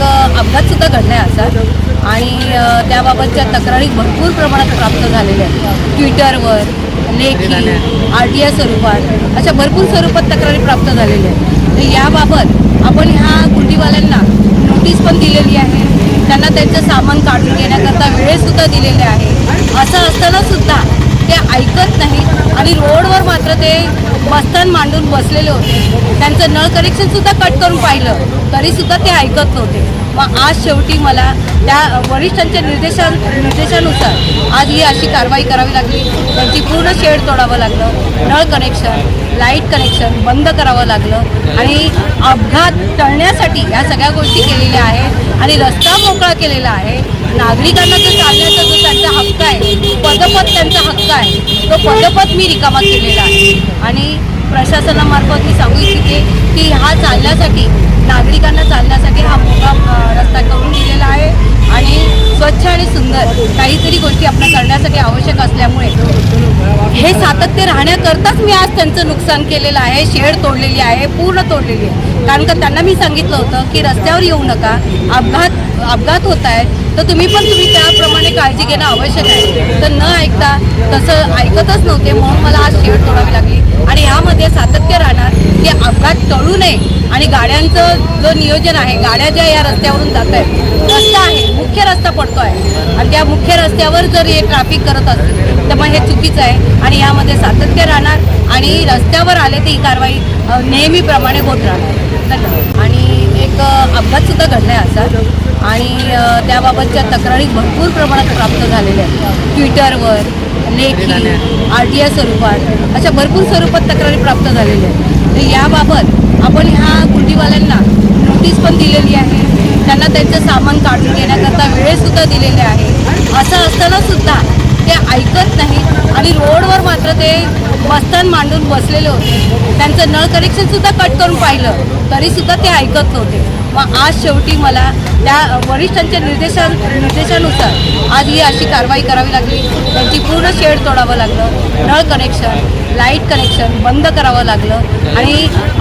एक अ, अपघातसुद्धा घडला आहे असा. आणि त्याबाबतच्या तक्रारी भरपूर प्रमाणात प्राप्त झालेल्या आहेत. ट्विटरवर लेखी आर टी आय स्वरूपात अशा भरपूर स्वरूपात तक्रारी प्राप्त झालेल्या आहेत. तर याबाबत आपण ह्या गुंडीवाल्यांना नोटीस पण दिलेली आहे. त्यांना त्यांचं सामान काढून घेण्याकरता वेळेसुद्धा दिलेले आहे. असं असताना सुद्धा ते ऐकत नाहीत आणि रोडवर मात्र ते बस्तान मांडून बसलेले होते. त्यांचं नळ कनेक्शनसुद्धा कट करून पाहिलं. तरीसुद्धा ते ऐकत नव्हते. मग आज शेवटी मला त्या वरिष्ठांच्या निर्देशा निर्देशानुसार आज ही अशी कारवाई करावी लागली. त्यांची पूर्ण शेड तोडावं लागलं. नळ कनेक्शन लाइट कनेक्शन बंद करावं लागलं. आणि अपघात टळण्यासाठी या सगळ्या गोष्टी केलेल्या आहेत. आणि रस्ता मोकळा केलेला आहे. नागरिकांना जो चालण्याचा जो त्यांचा हक्क आहे पदपथ त्यांचा हक्क आहे तो पदपथ मी रिकामा केलेला आहे. आणि प्रशासनामार्फत मी सांगू इच्छिते की हा चालण्यासाठी नागरिकांना चालण्यासाठी हा मोठा रस्ता करून दिलेला आहे. आणि स्वच्छ आणि सुंदर काहीतरी गोष्टी आपण करण्यासाठी आवश्यक असल्यामुळे हे सातत्य राहण्याकरताच मी आज त्यांचं नुकसान केलेलं आहे शेड तोडलेली आहे पूर्ण तोडलेली आहे. कारण का त्यांना मी सांगितलं होतं की रस्त्यावर येऊ नका अपघात अपघात होत आहेत तर तुम्ही पण तुम्ही त्याप्रमाणे काळजी घेणं आवश्यक आहे. तर न ऐकता तसं ऐकतच नव्हते म्हणून मला आज शेवट तोडावी लागली. आणि यामध्ये सातत्य राहणार की अपघात टळू नये आणि गाड्यांचं जो नियोजन आहे गाड्या ज्या या रस्त्यावरून जात आहेत रस्ता आहे मुख्य रस्ता पडतो आहे आणि त्या मुख्य रस्त्यावर जर हे ट्रॅफिक करत असतील तर मग हे चुकीचं आहे. आणि यामध्ये सातत्य राहणार आणि रस्त्यावर आले तर ही कारवाई नेहमीप्रमाणे होत राहणार धन्यवाद आणि एक अ, अपघातसुद्धा घडला आहे असा आणि अ, त्याबाबतच्या तक्रारी भरपूर प्रमाणात प्राप्त झालेल्या आहेत. ट्विटरवर लेखी आर टी आय स्वरूपात अशा भरपूर स्वरूपात तक्रारी प्राप्त झालेल्या आहेत. तर याबाबत आपण ह्या गुंडीवाल्यांना नोटीस पण दिलेली आहे. त्यांना त्यांचं सामान काढून घेण्याकरता वेळेसुद्धा दिलेले आहे. असं असताना सुद्धा ऐकत नाही आणि रोडवर मात्र ते मस्तन मांडून बसलेले होते. त्यांचं नळ कनेक्शनसुद्धा कट करून पाहिलं. तरीसुद्धा ते ऐकत नव्हते. मग आज शेवटी मला त्या वरिष्ठांच्या निर्देशा निर्देशानुसार आज ही अशी कारवाई करावी लागली. त्यांची पूर्ण शेड तोडावं लागलं. नळ कनेक्शन लाइट कनेक्शन बंद करावं लागलं. आणि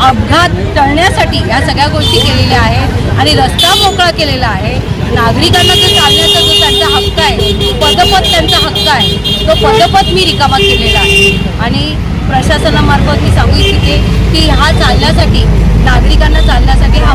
अपघात टळण्यासाठी या सगळ्या गोष्टी केलेल्या आहेत आणि रस्ता मोकळा केलेला आहे. नागरिकांना जो चालण्याचा जो त्यांचा हक्क आहे पदपथ त्यांचा हक्क आहे तो पदपथ मी रिकामा केलेला आहे. आणि प्रशासनामार्फत मी सांगू इच्छिते की हा चालण्यासाठी नागरिकांना चालण्यासाठी हा